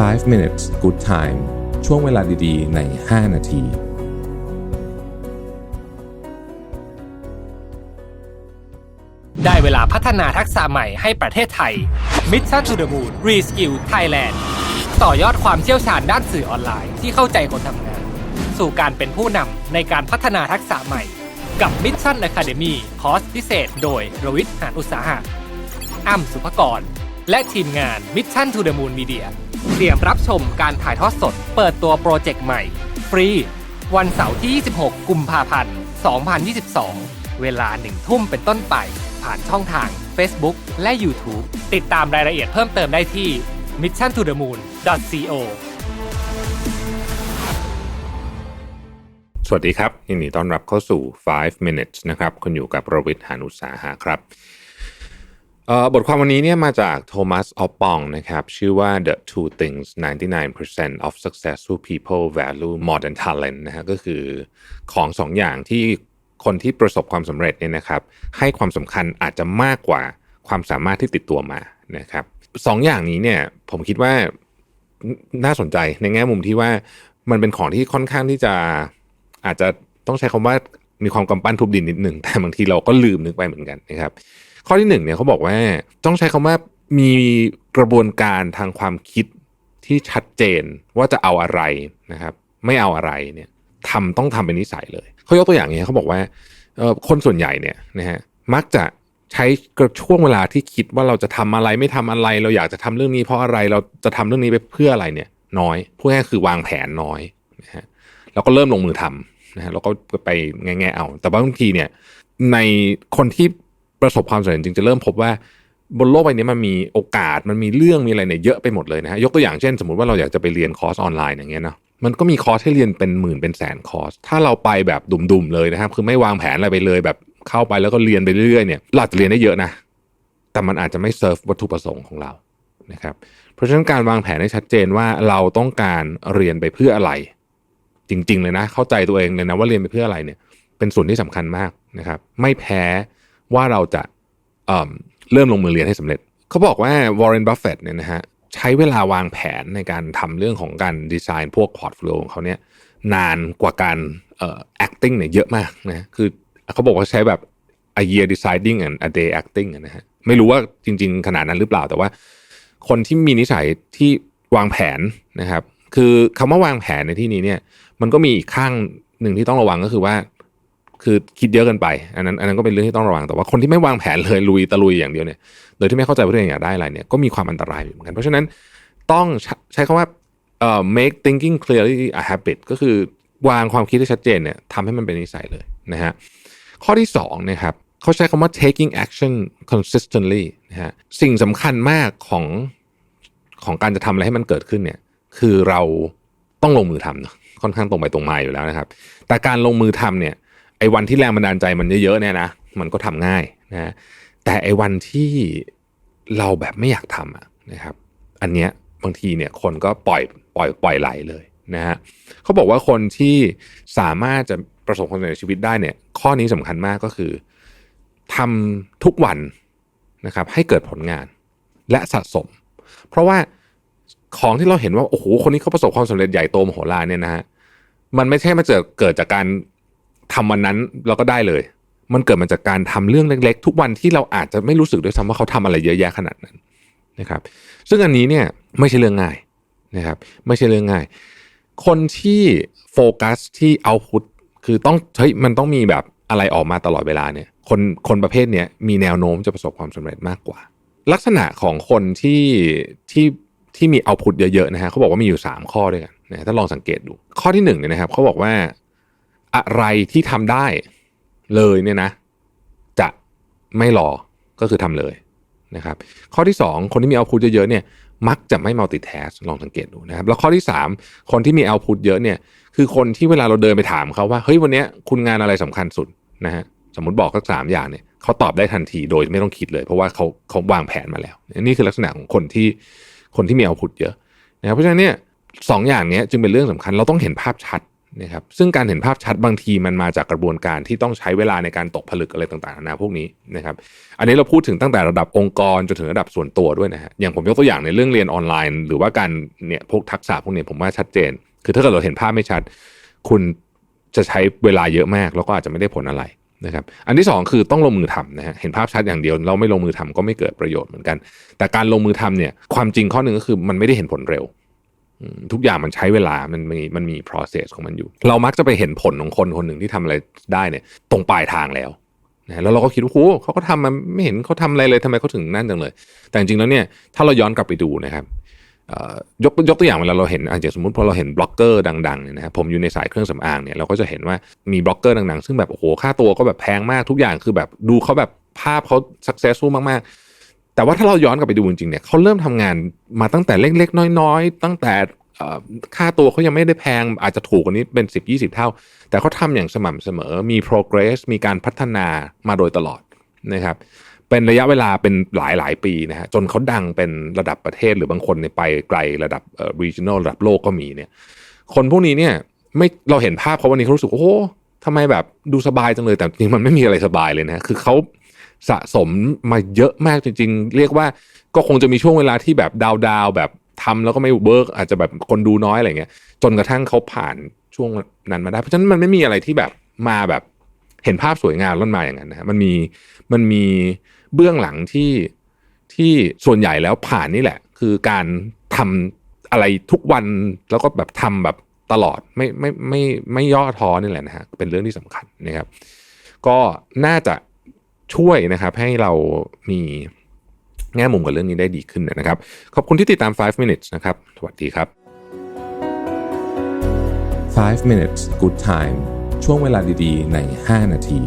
5 minutes good time ช่วงเวลาดีๆ ใน 5 นาที ได้เวลาพัฒนาทักษะใหม่ให้ประเทศไทย Mission to the Moon Reskill Thailand ต่อยอดความเชี่ยวชาญด้านสื่อออนไลน์ที่เข้าใจคนทำงาน สู่การเป็นผู้นำในการพัฒนาทักษะใหม่ กับ Mission Academy คอร์สพิเศษ โดยรวิทย์หานอุตสาหะอ้ำสุภกร และทีมงาน Mission to the Moon Media เตรียมรับชมการถ่ายทอดสด เปิดตัวโปรเจกต์ใหม่ ฟรี วันเสาร์ที่ 26 กุมภาพันธ์ 2022 เวลาหนึ่งทุ่มเป็นต้นไป ผ่านช่องทาง Facebook และ YouTube ติดตามรายละเอียดเพิ่มเติมได้ที่ mission to the moon co สวัสดีครับยินดีต้อนรับเข้าสู่ 5 minutes นะครับ คุณอยู่กับประวิทย์หานุสาหะครับ บทความวันนี้เนี่ยมาจากโทมัสออปปองนะครับชื่อว่า the two things 99% of successful people value more than talent นะฮะก็คือของสองอย่างที่คนที่ประสบความสำเร็จเนี่ยนะครับให้ความสำคัญอาจจะมากกว่าความสามารถที่ติดตัวมานะครับสองอย่างนี้เนี่ยผมคิดว่าน่าสนใจในแง่มุมที่ว่ามันเป็นของที่ค่อนข้างที่จะอาจจะต้องใช้คำว่ามีความกำปั้นทุบดินนิดหนึ่งแต่บางทีเราก็ลืมนึกไปเหมือนกันนะครับ ข้อที่หนึ่งเนี่ยเขาบอกว่าต้องใช้คำว่ามีกระบวนการทางความคิดที่ชัดเจนว่าจะเอาอะไรนะครับ ไม่เอาอะไรเนี่ยทำต้องทำเป็นนิสัยเลยเขายกตัวอย่างนี้เขาบอกว่าคนส่วนใหญ่เนี่ยนะฮะมักจะใช้กระช่วงเวลาที่คิดว่าเราจะทำอะไรไม่ทำอะไร เราอยากจะทำเรื่องนี้เพราะอะไรเราจะทำเรื่องนี้ไปเพื่ออะไรเนี่ย น้อยพูดง่ายคือวางแผนน้อยนะฮะแล้วก็เริ่มลงมือทำนะฮะแล้วก็ไปแง่ๆเอา แต่ว่าบางทีเนี่ยในคนที่ ประสบความสำเร็จจริงจะเริ่มพบว่าบนโลกใบนี้มันมีโอกาสมันมีเรื่องมีอะไรเนี่ยเยอะไปหมดเลยนะฮะยกตัวอย่างเช่น สมมติว่าเราอยากจะไปเรียนคอร์สออนไลน์อย่างเงี้ยเนาะมันก็มีคอร์สให้เรียนเป็นหมื่นเป็นแสนคอร์ส ถ้าเราไปแบบดุ่มๆเลยนะครับ คือไม่วางแผนอะไรไปเลย แบบเข้าไปแล้วก็เรียนไปเรื่อยๆเนี่ยเราจจะเรียนได้เยอะนะ แต่มันอาจจะไม่เซิร์ฟวัตถุประสงค์ของเรานะครับ เพราะฉะนั้นการวางแผนให้ชัดเจนว่าเราต้องการเรียนไปเพื่ออะไร จริง ๆ เลยนะ เข้าใจตัวเองเลยนะว่าเรียนไปเพื่ออะไรเนี่ย เป็นส่วนที่สำคัญมากนะครับ ไม่แพ้ ว่าเราจะเเริ่มลงมือเรียนให้สำเร็จ เขาบอกว่าวอร์เรนบัฟเฟตเนี่ยนะฮะใช้เวลาวางแผนในการทำเรื่องของการดีไซน์พวกพอร์ตโฟลิโอของเขาเนี่ยนานกว่าการเอ่อ acting เนี่ยเยอะมากนะคือเขาบอกว่าใช้แบบ a year deciding and a day acting นะฮะไม่รู้ว่าจริง ๆ ขนาดนั้นหรือเปล่าแต่ว่า คนที่มีนิสัยที่วางแผนนะครับ คือคำว่าวางแผนในที่นี้เนี่ย มันก็มีอีกข้างหนึ่งที่ต้องระวังก็คือว่า คือคิดเยอะเกินไป อันนั้นอันนั้นก็เป็นเรื่องที่ต้องระวังแต่ว่าคนที่ไม่วางแผนเลยลุยตะลุยอย่างเดียวเนี่ยโดยที่ไม่เข้าใจว่าตัวเองอยากได้อะไรเนี่ยก็มีความอันตรายเหมือนกัน เพราะฉะนั้นต้องใช้ใช้คำว่าเอ่อ make thinking clearly a habit ก็คือวางความคิดให้ชัดเจนเนี่ยทำให้มันเป็นนิสัยเลยนะฮะข้อที่สองนะครับเขาใช้คำว่า taking action consistently นะฮะสิ่งสำคัญมากของของการจะทำอะไรให้มันเกิดขึ้นเนี่ยคือเราต้องลงมือทำเนะค่อนข้างตรงไปตรงมาอยู่แล้วนะครับ แต่การลงมือทำเนี่ย ไอ้วันที่แรงบันดาลใจมันเยอะๆเนี่ยนะมันก็ทำง่ายนะแต่ไอ้วันที่เราแบบไม่อยากทำอะนะครับ อันเนี้ยบางทีเนี่ยคนก็ปล่อยปล่อยปล่อยไหลเลยนะฮะเขาบอกว่าคนที่สามารถจะประสบความสำเร็จในชีวิตได้เนี่ย ข้อนี้สำคัญมากก็คือทำทุกวันนะครับ ให้เกิดผลงานและสะสม เพราะว่าของที่เราเห็นว่าโอ้โหคนนี้เขาประสบความสำเร็จใหญ่โตมโหฬารเนี่ยนะฮะมันไม่ใช่มาเจอเกิดจากการ ทำวันนั้นเราก็ได้เลย มันเกิดมาจากการทำเรื่องเล็ก ๆ ทุกวันที่เราอาจจะไม่รู้สึกด้วยซ้ำว่าเขาทำอะไรเยอะแยะขนาดนั้นนะครับ ซึ่งอันนี้เนี่ยไม่ใช่เรื่องง่ายนะครับ ไม่ใช่เรื่องง่าย คนที่โฟกัสที่เอาพุตคือต้องเฮ้ยมันต้องมีแบบอะไรออกมาตลอดเวลาเนี่ย คนคนประเภทเนี้ยมีแนวโน้มจะประสบความสำเร็จมากกว่า ลักษณะของคนที่ที่ที่มีเอาพุตเยอะๆนะฮะเขาบอกว่ามีอยู่ 3 ข้อด้วยกันนะถ้าลองสังเกตดูข้อที่หนึ่งเนี่ยนะครับเขาบอกว่า อะไรที่ทำได้เลยเนี่ยนะ จะไม่รอก็คือทำเลยนะครับ ข้อที่ 2 คนที่มีเอาพุตเยอะๆเนี่ยมักจะไม่ multitask ลองสังเกตดูนะครับ แล้วข้อที่ 3 คนที่มีเอาพุตเยอะเนี่ย คือคนที่เวลาเราเดินไปถามเขาว่า เฮ้ยวันนี้คุณงานอะไรสำคัญสุดนะฮะ สมมติบอกสักสามอย่างเนี่ยเขาตอบได้ทันทีโดยไม่ต้องคิดเลย เพราะว่าเขาเขาวางแผนมาแล้ว นี่คือลักษณะของคนที่คนที่มีเอาพุตเยอะนะครับ เพราะฉะนั้นเนี่ยสองอย่างนี้จึงเป็นเรื่องสำคัญ เราต้องเห็นภาพชัด นะครับซึ่งการเห็นภาพชัดบางทีมันมาจากกระบวนการที่ต้องใช้เวลาในการตกผลึกอะไรต่างๆนานาพวกนี้นะครับอันนี้เราพูดถึงตั้งแต่ระดับองค์กรจนถึงระดับส่วนตัวด้วยนะฮะอย่างผมยกตัวอย่างในเรื่องเรียนออนไลน์ หรือว่าการเนี่ยพวกทักษะพวกนี้ผมว่าชัดเจน คือถ้าเกิดเราเห็นภาพไม่ชัด คุณจะใช้เวลาเยอะมาก แล้วก็อาจจะไม่ได้ผลอะไรนะครับอันที่สองคือต้องลงมือทำนะฮะเห็นภาพชัดอย่างเดียวเราไม่ลงมือทำก็ไม่เกิดประโยชน์เหมือนกัน แต่การลงมือทำเนี่ยความจริงข้อหนึ่งก็คือมันไม่ได้เห็นผลเร็ว ทุกอย่างมันใช้เวลา มันมีมันมี process ของมันอยู่ เรามักจะไปเห็นผลของคนคนหนึ่งที่ทำอะไรได้เนี่ย ตรงปลายทางแล้วนะแล้วเราก็คิดว่าโอ้เขาก็ทำมันไม่เห็นเขาทำอะไรเลยทำไมเขาถึงนั่นจังเลย แต่จริงๆแล้วเนี่ยถ้าเราย้อนกลับไปดูนะครับยกยกตัวอย่างเวลาเราเห็นอาจจะสมมติพอเราเห็นบล็อกเกอร์ดังๆเนี่ยนะครับผมอยู่ในสายเครื่องสำอางเนี่ยเราก็จะเห็นว่ามีบล็อกเกอร์ดังๆ ซึ่งแบบโอ้โหค่าตัวก็แบบแพงมากทุกอย่างคือแบบดูเขาแบบภาพเขา successful มากๆ แต่ว่าถ้าเราย้อนกลับไปดูจริงๆเนี่ยเขาเริ่มทำงานมาตั้งแต่เล็กๆ น้อยๆ ตั้งแต่ค่าตัวเขายังไม่ได้แพงอาจจะถูกกว่านี้เป็น 10 20 เท่า แต่เขาทำอย่างสม่ำเสมอมี progress มีการพัฒนามาโดยตลอดนะครับเป็นระยะเวลาเป็นหลายหลายปีนะฮะจนเขาดังเป็นระดับประเทศหรือบางคนไปไกลระดับ regional ระดับโลกก็มีเนี่ยคนพวกนี้เนี่ยไม่เราเห็นภาพเขาวันนี้เขารู้สึกโอ้โหทำไมแบบดูสบายจังเลยแต่จริงมันไม่มีอะไรสบายเลยนะคือเขา สะสมมาเยอะมากจริง ๆ เรียกว่าก็คงจะมีช่วงเวลาที่แบบดาวดาวๆแบบทำแล้วก็ไม่เวิร์กอาจจะแบบคนดูน้อยอะไรเงี้ย จนกระทั่งเขาผ่านช่วงนั้นมาได้ เพราะฉะนั้นมันไม่มีอะไรที่แบบมาแบบเห็นภาพสวยงามล้นมาอย่างนั้นนะมันมีมันมีเบื้องหลังที่ที่ส่วนใหญ่แล้วผ่านนี่แหละ คือการทำอะไรทุกวันแล้วก็แบบทำแบบตลอดไม่ไม่ไม่ไม่ย่อท้อนี่แหละนะฮะเป็นเรื่องที่สำคัญนะครับ ก็น่าจะ ช่วยนะครับให้เรามีแง่มุมกับเรื่องนี้ได้ดีขึ้นนะครับ ขอบคุณที่ติดตาม 5 minutes นะครับ สวัสดีครับ 5 minutes good time ช่วงเวลาดีๆ ใน 5 นาที